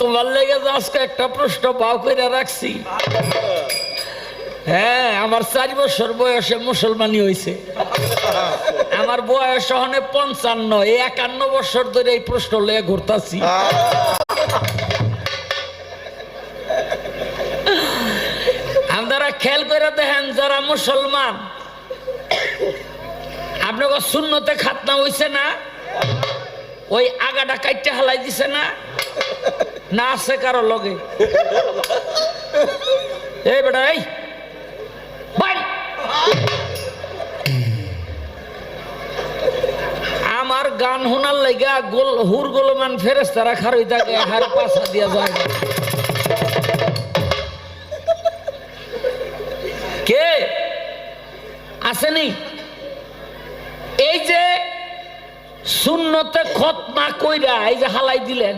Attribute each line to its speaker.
Speaker 1: তোমার লেগে আজকে একটা প্রশ্ন পাও করে রাখছি। হ্যাঁ আমার চারি বছর বয়সে মুসলমানি হয়েছে আমার বয়স হনে পঞ্চান্ন, এই একান্ন বছর ধরে এই প্রশ্ন লয়ে ঘুরতাছি। আপনারা খেয়াল করে দেখেন, যারা মুসলমান আপনাকে শূন্যতে খাতনা হইছে না? ওই আগাটা কাইটে হালাই দিছে না? না আছে কারও লগে। এই বেটা, এই। আমার গান শোনার লাগা গোল, হুর গোলমান ফেরেস্তা রাখার ওই থাকে, হার পাশা দিয়া যায়। কে? আসেনি এই যে শূন্যতে খতমা কইরা এই যে হালাই দিলেন